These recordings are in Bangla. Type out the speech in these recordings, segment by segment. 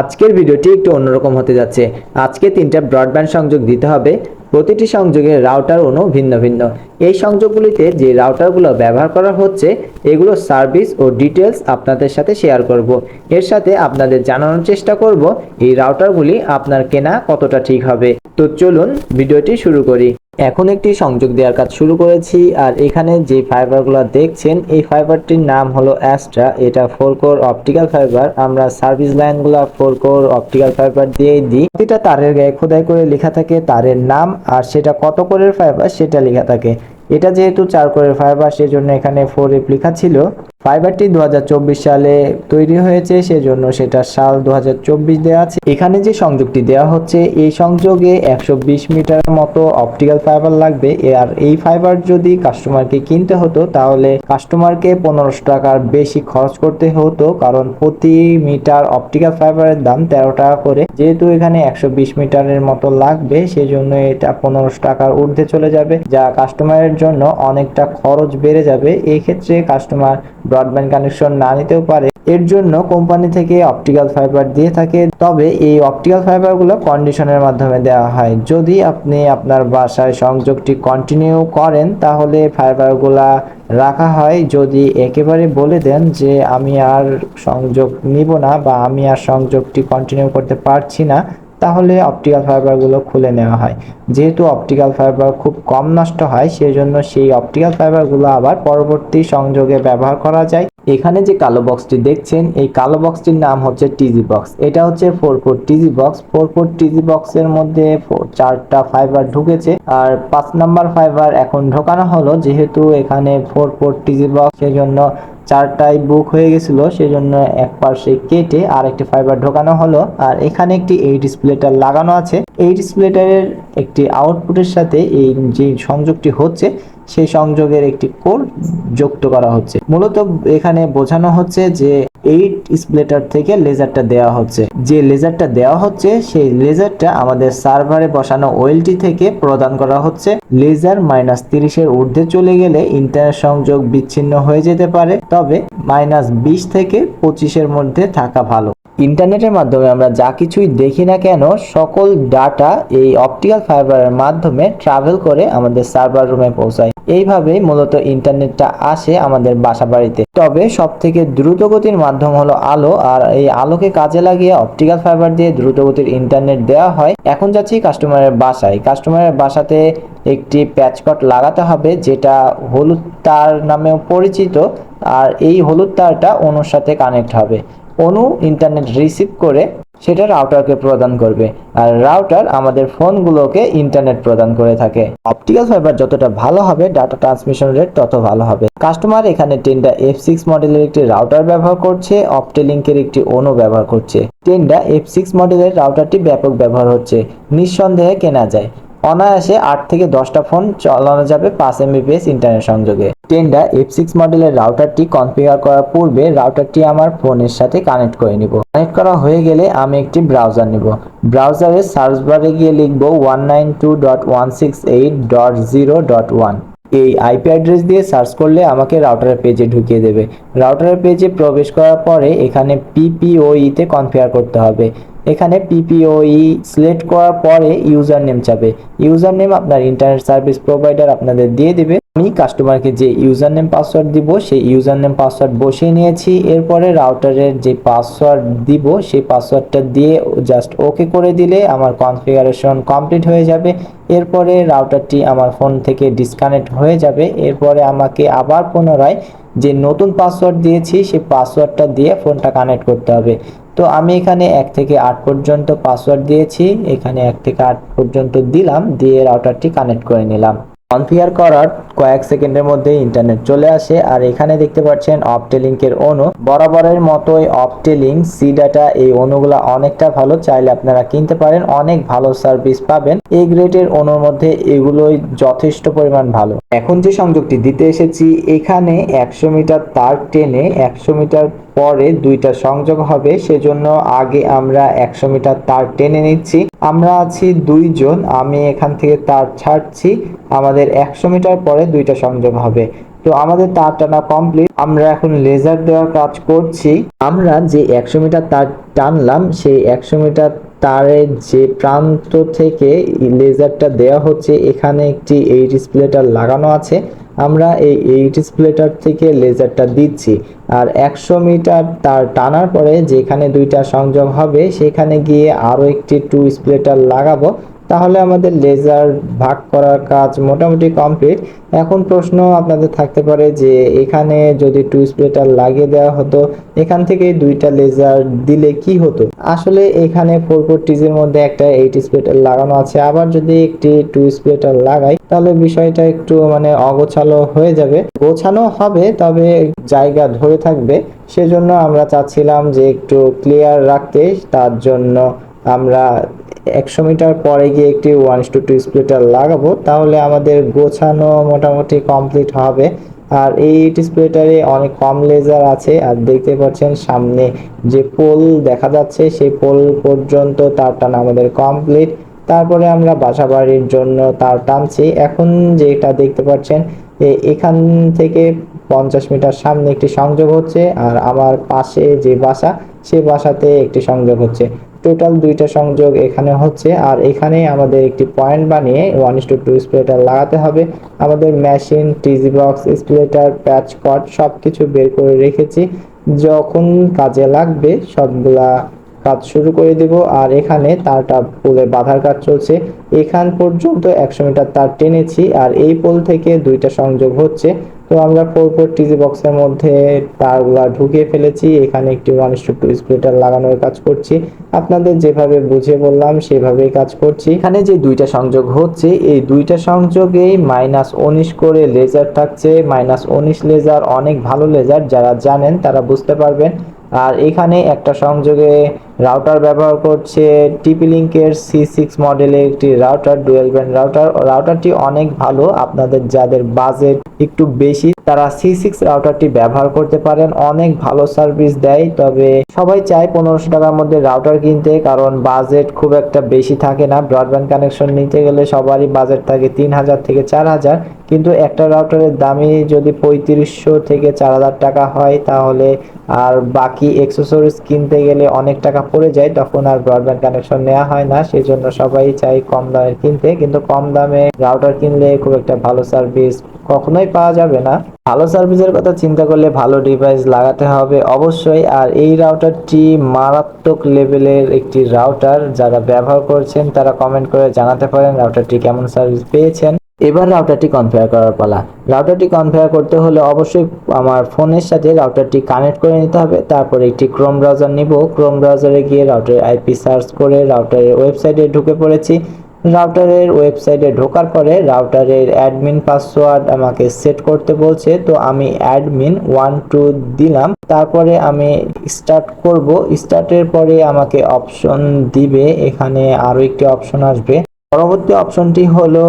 আজকের ভিডিওটি একটু অন্যরকম হতে যাচ্ছে। আজকে তিনটা ব্রডব্যান্ড সংযোগ দিতে হবে। প্রতিটি সংযোগের রাউটার অনু ভিন্ন ভিন্ন। এই সংযোগগুলিতে যে রাউটারগুলো ব্যবহার করা হচ্ছে, এগুলো সার্ভিস ও ডিটেলস আপনাদের সাথে শেয়ার করব। এর সাথে আপনাদের জানানোর চেষ্টা করব, এই রাউটারগুলি আপনার কেনা কতটা ঠিক হবে। তো চলুন ভিডিওটি শুরু করি। এখন একটি সংযোগ দেওয়ার কাজ শুরু করেছি, আর এখানে যে ফাইবারগুলো দেখছেন, এই ফাইবারটির নাম হলো অ্যাস্ট্রা এটা ফোর কোর অপটিক্যাল ফাইবার আমরা সার্ভিস লাইনগুলো ফোর কোর অপটিক্যাল ফাইবার দিয়েই দিই। প্রতিটা তারের গায়ে খোদাই করে লেখা থাকে তারের নাম, আর সেটা কত কোরের ফাইবার সেটা লেখা থাকে। এটা যেহেতু চার কোরের ফাইবার সেজন্য এখানে ফোর এফ লেখা ছিল। ফাইবারটি দুহাজার চব্বিশ সালে তৈরি হয়েছে, সেজন্য সেটা সাল দু দেওয়া আছে। এখানে যে সংযোগটি দেওয়া হচ্ছে, এই সংযোগে একশো মিটার মতো অপটিক্যাল ফাইবার লাগবে। আর এই ফাইবার যদি কাস্টমারকে কিনতে হতো, তাহলে কাস্টমারকে পনেরোশো টাকার বেশি খরচ করতে হতো, কারণ প্রতি মিটার অপটিক্যাল ফাইবারের দাম তেরো টাকা করে। যেহেতু এখানে একশো বিশ মিটারের মতো লাগবে, সেজন্য এটা পনেরোশো টাকার ঊর্ধ্বে চলে যাবে, যা কাস্টমারের জন্য অনেকটা খরচ বেড়ে যাবে। এই ক্ষেত্রে কাস্টমার ব্রডব্যান্ড কানেকশন না নিতেও পারে, এর জন্য কোম্পানি থেকে অপটিক্যাল ফাইবার দিয়ে থাকে। তবে এই অপটিক্যাল ফাইবারগুলো কন্ডিশনের মাধ্যমে দেওয়া হয়। যদি আপনি আপনার বাসায় সংযোগটি কন্টিনিউ করেন, তাহলে ফাইবারগুলা রাখা হয়। যদি একেবারে বলে দেন যে আমি আর সংযোগ নিব না বা আমি আর সংযোগটি কন্টিনিউ করতে পারছি না তাহলে অপটিক্যাল ফাইবারগুলো খুলে নেওয়া হয়। যেহেতু অপটিক্যাল ফাইবার খুব কম নষ্ট হয়, সেজন্য সেই অপটিক্যাল ফাইবারগুলো আবার পরবর্তী সংযোগে ব্যবহার করা যায়। এখানে যে কালো বক্সটি দেখছেন, এই কালো বক্সটির নাম হচ্ছে টিজি বক্স এটা হচ্ছে four four TJ box four four TJ বক্সের মধ্যে চারটা ফাইবার ঢুকেছে। আর পাঁচ নাম্বার ফাইবার এখন ঢোকানো হলো, যেহেতু এখানে ফোর ফোর টিজি বক্স সেজন্য চারটাই বুক হয়ে গেছিল সেই জন্য এক পাশে কেটে আর একটি ফাইবার ঢোকানো হলো। আর এখানে একটি এই ডিসপ্লেটার লাগানো আছে। এই ডিসপ্লেটারের একটি আউটপুটের সাথে এই যে সংযোগটি হচ্ছে সেই সংযোগের একটি কোড যুক্ত করা হচ্ছে। মূলত এখানে বোঝানো হচ্ছে যে এইট স্প্লেটার থেকে লেজারটা দেওয়া হচ্ছে। যে লেজারটা দেওয়া হচ্ছে, সেই লেজারটা আমাদের সার্ভারে বসানো ওয়েলটি থেকে প্রদান করা হচ্ছে। লেজার মাইনাস তিরিশের ঊর্ধ্বে চলে গেলে ইন্টারনেট সংযোগ বিচ্ছিন্ন হয়ে যেতে পারে, তবে মাইনাস বিশ থেকে পঁচিশের মধ্যে থাকা ভালো। ইন্টারনেটের মাধ্যমে আমরা যা কিছুই দেখি না কেন, সকল ডাটা এই অপটিক্যাল ফাইবারের মাধ্যমে ট্রাভেল করে আমাদের সার্ভার রুমে পৌঁছায়। এইভাবেই মূলত ইন্টারনেটটা আসে আমাদের বাসা বাড়িতে। তবে সব থেকে দ্রুতগতির মাধ্যম হলো আলো, আর এই আলোকে কাজে লাগিয়ে অপটিক্যাল ফাইবার দিয়ে দ্রুতগতির ইন্টারনেট দেওয়া হয়। এখন যাচ্ছি কাস্টমারের বাসায়। কাস্টমারের বাসাতে একটি প্যাচকট লাগাতে হবে, যেটা হলুদ তার নামেও পরিচিত, আর এই হলুদ তারটা অনুর সাথে কানেক্ট হবে। অনু ইন্টারনেট রিসিভ করে সেটা রাউটারকে প্রদান করবে। আর রাউটার আমাদের ফোনগুলোকে ইন্টারনেট প্রদান করে থাকে। অপটিক্যাল ফাইবার যতটা ভালো হবে ডাটা ট্রান্সমিশন রেট তত ভালো হবে। কাস্টমার এখানে টেন্ডা এফ সিক্স মডেলের একটি রাউটার ব্যবহার করছে অপটেলিঙ্কের একটি অনু ব্যবহার করছে। টেন্ডা এফ সিক্স মডেলের রাউটারটি ব্যাপক ব্যবহার হচ্ছে। নিঃসন্দেহে কেনা যায়। অনায়াসে আট থেকে দশটা ফোন চালানো যাবে পাঁচ এমবিপিএস ইন্টারনেট সংযোগে। টেন্ডা এফ সিক্স মডেলের রাউটারটি কনফিগার করার পূর্বে রাউটারটি আমার ফোনের সাথে কানেক্ট করে নিব। কানেক্ট করা হয়ে গেলে আমি একটি ব্রাউজার নিব। ব্রাউজারের সার্চ বারে গিয়ে লিখব one nine two dot one six eight dot zero dot one এই আইপি অ্যাড্রেস দিয়ে সার্চ করলে আমাকে রাউটারের পেজে ঢুকিয়ে দেবে। রাউটারের পেজে প্রবেশ করার পরে এখানে পিপিওই তে কনফিগার করতে হবে। এখানে পিপিওই সিলেক্ট করার পরে ইউজার নেম চাবে ইউজার নেম আপনার ইন্টারনেট সার্ভিস প্রোভাইডার আপনাদের দিয়ে দিবে। আমি কাস্টমারকে যে ইউজার নেম পাসওয়ার্ড দিব, সেই ইউজার নেম পাসওয়ার্ড বসিয়ে নিয়েছি। এরপরে রাউটারের যে পাসওয়ার্ড দিব, সেই পাসওয়ার্ডটা দিয়ে জাস্ট ওকে করে দিলে আমার কনফিগারেশন কমপ্লিট হয়ে যাবে। এরপরে রাউটারটি আমার ফোন থেকে ডিসকানেক্ট হয়ে যাবে। এরপরে আমাকে আবার পুনরায় যে নতুন পাসওয়ার্ড দিয়েছি, সেই পাসওয়ার্ডটা দিয়ে ফোনটা কানেক্ট করতে হবে। তো আমি এখানে এক থেকে আট পর্যন্ত পাসওয়ার্ড দিয়েছি। এখানে এক থেকে আট পর্যন্ত দিলাম, দিয়ে রাউটারটি কানেক্ট করে নিলাম। কনফিগার করার কয়েক সেকেন্ডের মধ্যে ইন্টারনেট চলে আসে, আর এখানে দেখতে পাচ্ছেন অপটেলিঙ্কের অনু বরাবরের মতোই অপটেলিঙ্ক সি ডাটা এই অনুগুলা অনেকটা ভালো, চাইলে আপনারা কিনতে পারেন, অনেক ভালো সার্ভিস পাবেন। এই গ্রেডের অনুর মধ্যে এগুলোই যথেষ্ট পরিমাণ ভালো। এখন যে সংযোগটি দিতে এসেছি, এখানে একশো মিটার তার টেনে একশো মিটার পরে দুইটা সংযোগ হবে, সেজন্য আগে আমরা একশো মিটার তার টেনে নিচ্ছি। আমরা আছি দুইজন, আমি এখান থেকে তার ছাড়ছি, আমাদের একশো মিটার পরে দুইটা সংযোগ হবে। তো আমাদের তার টানা কমপ্লিট, আমরা এখন লেজার দেওয়ার কাজ করছি। আমরা যে একশো মিটার তার টানলাম, সেই একশো মিটার তারের যে প্রান্ত থেকে লেজারটা দেয়া হচ্ছে, এখানে একটি এইট স্প্লেটার লাগানো আছে। আমরা এই এইট স্প্লেটার থেকে লেজারটা দিচ্ছি। আর একশো মিটার তার টানার পরে যেখানে দুইটা সংযোগ হবে, সেখানে গিয়ে আরও একটি টু স্প্লেটার লাগাবো। তাহলে আমাদের লেজার ভাগ করার কাজ মোটামুটি কমপ্লিট এখন প্রশ্ন আপনাদের থাকতে পারে যে এখানে যদি টু স্প্লিটার লাগিয়ে দেওয়া হতো, এখান থেকে দুইটা লেজার দিলে কি হতো? আসলে এখানে ফোর টিজের মধ্যে একটা এইট স্প্লিটার লাগানো আছে। আবার যদি একটি টু স্প্লিটার লাগাই, তাহলে বিষয়টা একটু মানে অগোছালো হয়ে যাবে। গোছানো হবে, তবে জায়গা ধরে থাকবে। সেজন্য আমরা চাচ্ছিলাম যে একটু ক্লিয়ার রাখতে, তার জন্য আমরা একশো মিটার পরে গিয়ে একটি ওয়ান টু টু স্প্লিটার লাগাবো, তাহলে আমাদের গোছানো মোটামুটি কমপ্লিট হবে। আর এই স্প্লিটারে অনেক কম লেজার আছে, আর দেখতে পাচ্ছেন সামনে যে পোল দেখা যাচ্ছে, সেই পোল পর্যন্ত তার টানা আমাদের কমপ্লিট তারপরে আমরা বাসা বাড়ির জন্য তার টানছি। এখন যেটা দেখতে পাচ্ছেন এখান থেকে পঞ্চাশ মিটার সামনে একটি সংযোগ হচ্ছে, আর আমার পাশে যে বাসা, সে বাসাতে একটি সংযোগ হচ্ছে। টোটাল দুইটা সংযোগ এখানে হচ্ছে, আর এখানে আমাদের একটি পয়েন্ট বানিয়ে one is to two splitter লাগাতে হবে। আমাদের মেশিন টিজি বক্স স্প্লেটার প্যাচ কট সব কিছু বের করে রেখেছি। যখন কাজে লাগবে সবগুলা কাজ শুরু করে দেব, আর এখানে তারটা পোলে বাঁধার কাজ চলছে। এখান পর্যন্ত একশো মিটার তার টেনেছি, আর এই পোল থেকে দুইটা সংযোগ হচ্ছে। তো আমরা ফোর ফোর টিজি বক্সের মধ্যে তারগুলা ঢুকিয়ে ফেলেছি। এখানে একটি ওয়ান টু টু স্প্লিটার লাগানোর কাজ করছি। আপনাদের যেভাবে বুঝিয়ে বললাম, সেভাবেই কাজ করছি। এখানে যে দুইটা সংযোগ হচ্ছে, এই দুইটা সংযোগেই মাইনাস উনিশ করে লেজার থাকছে। মাইনাস উনিশ লেজার অনেক ভালো লেজার যারা জানেন তারা বুঝতে পারবেন। আর এখানে একটা সংযোগে রাউটার ব্যবহার করছে টিপি লিঙ্কের সি সিক্স মডেলের একটি রাউটার ডুয়েল ব্যান্ড রাউটার রাউটারটি অনেক ভালো, আপনাদের যাদের বাজেট একটু বেশি, তারা সি সিক্স রাউটারটি ব্যবহার করতে পারেন। অনেক ভালো সার্ভিস দেয়, তবে সবাই চায় পনেরোশো টাকার মধ্যে রাউটার কিনতে, কারণ বাজেট খুব একটা বেশি থাকে না। ব্রডব্যান্ড কানেকশন নিতে গেলে সবারই বাজেট থাকে তিন হাজার থেকে চার হাজার কিন্তু একটা রাউটারের দামই যদি পঁয়ত্রিশশো থেকে চার হাজার টাকা হয়, তাহলে আর বাকি এক্সেসরিজ কিনতে গেলে অনেক টাকা পড়ে যায়, তখন আর ব্রডব্যান্ড কানেকশন নেওয়া হয় না। সেই জন্য সবাই চাই কম দামের কিনতে। কিন্তু কম দামে রাউটার কিনলে খুব একটা ভালো সার্ভিস কখনোই পাওয়া যাবে না। ভালো সার্ভিসের কথা চিন্তা করলে ভালো ডিভাইস লাগাতে হবে অবশ্যই। আর এই রাউটারটি মারাত্মক লেভেলের একটি রাউটার যারা ব্যবহার করছেন, তারা কমেন্ট করে জানাতে পারেন রাউটারটি কেমন সার্ভিস পেয়েছেন। এবার রাউটারটি কনফিগার করার পালা। রাউটারটি কনফিগার করতে হলে অবশ্যই আমার ফোনের সাথে রাউটারটি কানেক্ট করে নিতে হবে। তারপরে একটি ক্রোম ব্রাউজার নিব। ক্রোম ব্রাউজারে গিয়ে রাউটারের আইপি সার্চ করে রাউটারের ওয়েবসাইটে ঢুকে পড়েছি। রাউটারের ওয়েবসাইটে ঢোকার পরে রাউটারের অ্যাডমিন পাসওয়ার্ড আমাকে সেট করতে বলছে। তো আমি অ্যাডমিন ওয়ান টু দিলাম। তারপরে আমি স্টার্ট করব। স্টার্টের পরে আমাকে অপশন দিবে। এখানে আরও একটি অপশন আসবে। পরবর্তী অপশনটি হলো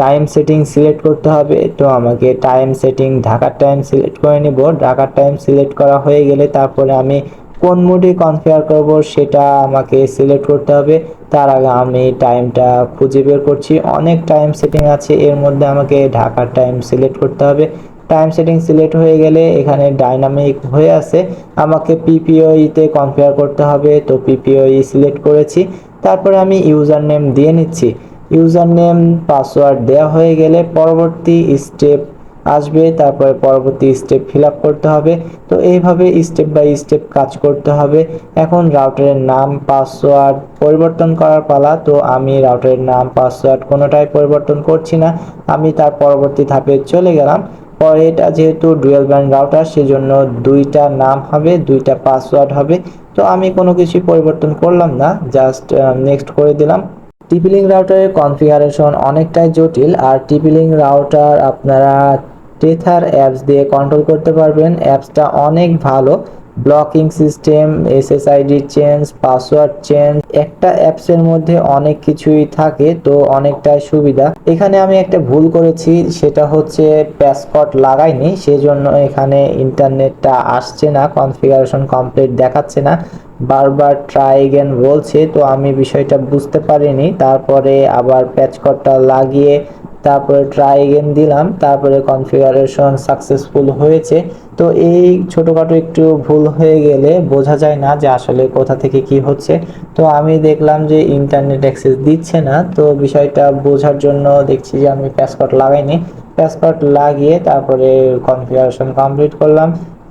টাইম সেটিং সিলেক্ট করতে হবে। তো আমাকে টাইম সেটিং ঢাকার টাইম সিলেক্ট করে নিব। ঢাকার টাইম সিলেক্ট করা হয়ে গেলে তারপরে আমি কোন মোডে কনফিগার করব সেটা আমাকে সিলেক্ট করতে হবে। তার আগে আমি টাইমটা খুঁজে বের করছি। অনেক টাইম সেটিং আছে, এর মধ্যে আমাকে ঢাকার টাইম সিলেক্ট করতে হবে। টাইম সেটিং সিলেক্ট হয়ে গেলে এখানে ডাইনামিক হয়ে আছে। আমাকে পিপিওই তে কনফিগার করতে হবে। তো পিপিওই সিলেক্ট করেছি। তারপরে আমি ইউজার নেম দিয়ে নিচ্ছি। ইউজার নেম পাসওয়ার্ড দেওয়া হয়ে গেলে পরবর্তী স্টেপ আসবে, তারপরে পরবর্তী স্টেপ ফিল করতে হবে। তো এইভাবে স্টেপ বাই স্টেপ কাজ করতে হবে। এখন রাউটারের নাম, পাসওয়ার্ড পরিবর্তন করার পালা। তো আমি রাউটারের নাম, পাসওয়ার্ড কোনোটাই পরিবর্তন করছি না। আমি তার পরবর্তী ধাপে চলে গেলাম। পরে এটা যেহেতু ডুয়েল ব্যান্ড রাউটার, সেজন্য দুইটা নাম হবে, দুইটা পাসওয়ার্ড হবে। তো আমি কোনো কিছু পরিবর্তন করলাম না জাস্ট নেক্সট করে দিলাম। টিপিলিং রাউটারের কনফিগারেশন অনেকটাই জটিল, আর টিপিলিং রাউটার আপনারা টেথার অ্যাপস দিয়ে কন্ট্রোল করতে পারবেন। অ্যাপসটা অনেক ভালো। Blocking system, SSID change, password change, একটা অ্যাপসের মধ্যে অনেক কিছুই থাকে, তো অনেকটাই সুবিধা। এখানে আমি একটা ভুল করেছি, সেটা হচ্ছে প্যাসকট লাগাইনি, সেজন্য এখানে ইন্টারনেটটা আসছে না, কনফিগারেশন কমপ্লিট দেখাচ্ছে না। বারবার ট্রাই বলছে, তো আমি বিষয়টা বুঝতে পারিনি, তারপরে আবার প্যাচকটটা লাগিয়ে তারপরে ট্রাই এগেন দিলাম, তারপরে কনফিগারেশন সাকসেসফুল হয়েছে। তো এই ছোটোখাটো একটু ভুল হয়ে গেলে বোঝা যায় না যে আসলে কোথা থেকে কি হচ্ছে। তো আমি দেখলাম যে ইন্টারনেট অ্যাক্সেস দিচ্ছে না, তো বিষয়টা বোঝার জন্য দেখছি যে আমি প্যাসওয়ার্ড লাগাইনি। প্যাসওয়ার্ড লাগিয়ে তারপরে কনফিগারেশন কমপ্লিট করলাম।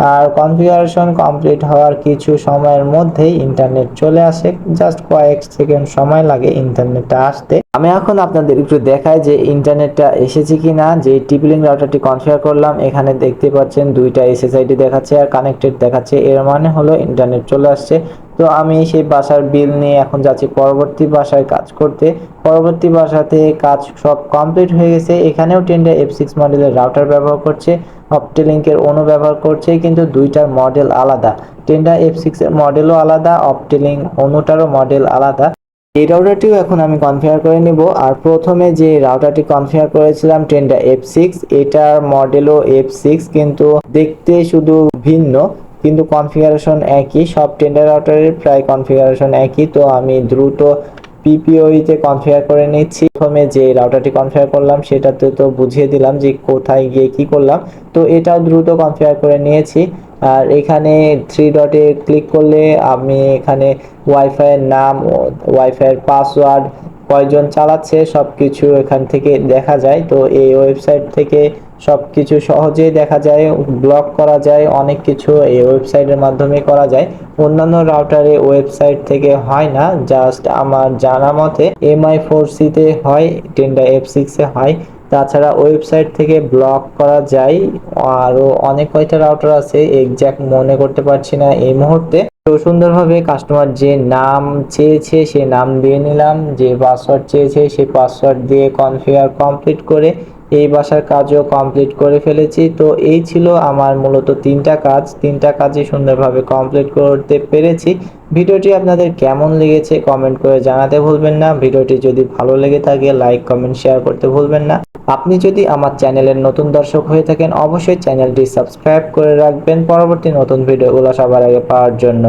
আর কনফিগারেশন কমপ্লিট হওয়ার কিছু সময়ের মধ্যেই ইন্টারনেট চলে আসে। জাস্ট কয়েক সেকেন্ড সময় লাগে ইন্টারনেটটা আসতে। আমি এখন আপনাদের একটু দেখাই যে ইন্টারনেটটা এসেছে কিনা। যে টিপলিং রাউটারটি কনফিগার করলাম, এখানে দেখতে পাচ্ছেন দুইটা এসএসআইডি দেখাচ্ছে আর কানেক্টেড দেখাচ্ছে। এর মানে হলো ইন্টারনেট চলে আসছে। তো আমি সেই বাসার বিল নিয়ে এখন যাচ্ছি পরবর্তী বাসায় কাজ করতে। পরবর্তী বাসাতে কাজ সব কমপ্লিট হয়ে গেছে। এখানেও টেন্ডার এফ সিক্স মডেলের রাউটার ব্যবহার করছে। অপটেলিঙ্কের অনু ব্যবহার করছে, কিন্তু দুইটার মডেল আলাদা। টেন্ডার এফ সিক্স এর মডেলও আলাদা, অপটেলিং অনুটারও মডেল আলাদা। এই রাউটারটিও এখন আমি কনফিগার করে নিব। আর প্রথমে যে রাউটারটি কনফিগার করেছিলাম টেন্ডা এফ সিক্স এটার মডেলও এফ সিক্স কিন্তু দেখতে শুধু ভিন্ন, কিন্তু কনফিগারেশন একই। সব টেন্ডার রাউটারের প্রায় কনফিগারেশন একই। তো আমি দ্রুত পিপিওইতে কনফিগার করে নিচ্ছি। প্রথমে যে রাউটারটি কনফিগার করলাম, সেটাতে তো বুঝিয়ে দিলাম যে কোথায় গিয়ে কি করলাম। তো এটাও দ্রুত কনফিগার করে নিয়েছি। আর এখানে থ্রি ডটে ক্লিক করলে আমি এখানে ওয়াইফাইয়ের নাম ওয়াইফাইয়ের পাসওয়ার্ড কয়জন চালাচ্ছে সব কিছু এখান থেকে দেখা যায়। তো এই ওয়েবসাইট থেকে সব কিছু সহজেই দেখা যায়, ব্লক করা যায়, অনেক কিছু এই ওয়েবসাইটের মাধ্যমে করা যায়। অন্যান্য রাউটারে ওয়েবসাইট থেকে হয় না, জাস্ট আমার জানা মতে এমআই ফোর সিতে হয় টেন্ডা এফ সিক্সে হয়। তাছাড়া ওয়েবসাইট থেকে ব্লক করা যায়। আরও অনেক কয়টা রাউটার আছে এক্স্যাক্ট মনে করতে পারছি না এই মুহূর্তে। তো সুন্দরভাবে কাস্টমার যে নাম চেয়েছে, সে নাম দিয়ে নিলাম। যে পাসওয়ার্ড চেয়েছে সেই পাসওয়ার্ড দিয়ে কনফিগার কমপ্লিট করে এই বাসার কাজও কমপ্লিট করে ফেলেছি। তো এই ছিল আমার মূলত তিনটা কাজ। তিনটা কাজই সুন্দরভাবে কমপ্লিট করতে পেরেছি। ভিডিওটি আপনাদের কেমন লেগেছে কমেন্ট করে জানাতে ভুলবেন না। ভিডিওটি যদি ভালো লেগে থাকে লাইক কমেন্ট শেয়ার করতে ভুলবেন না। আপনি যদি আমার চ্যানেলের নতুন দর্শক হয়ে থাকেন, অবশ্যই চ্যানেলটি সাবস্ক্রাইব করে রাখবেন পরবর্তী নতুন ভিডিওগুলো সবার আগে পাওয়ার জন্য।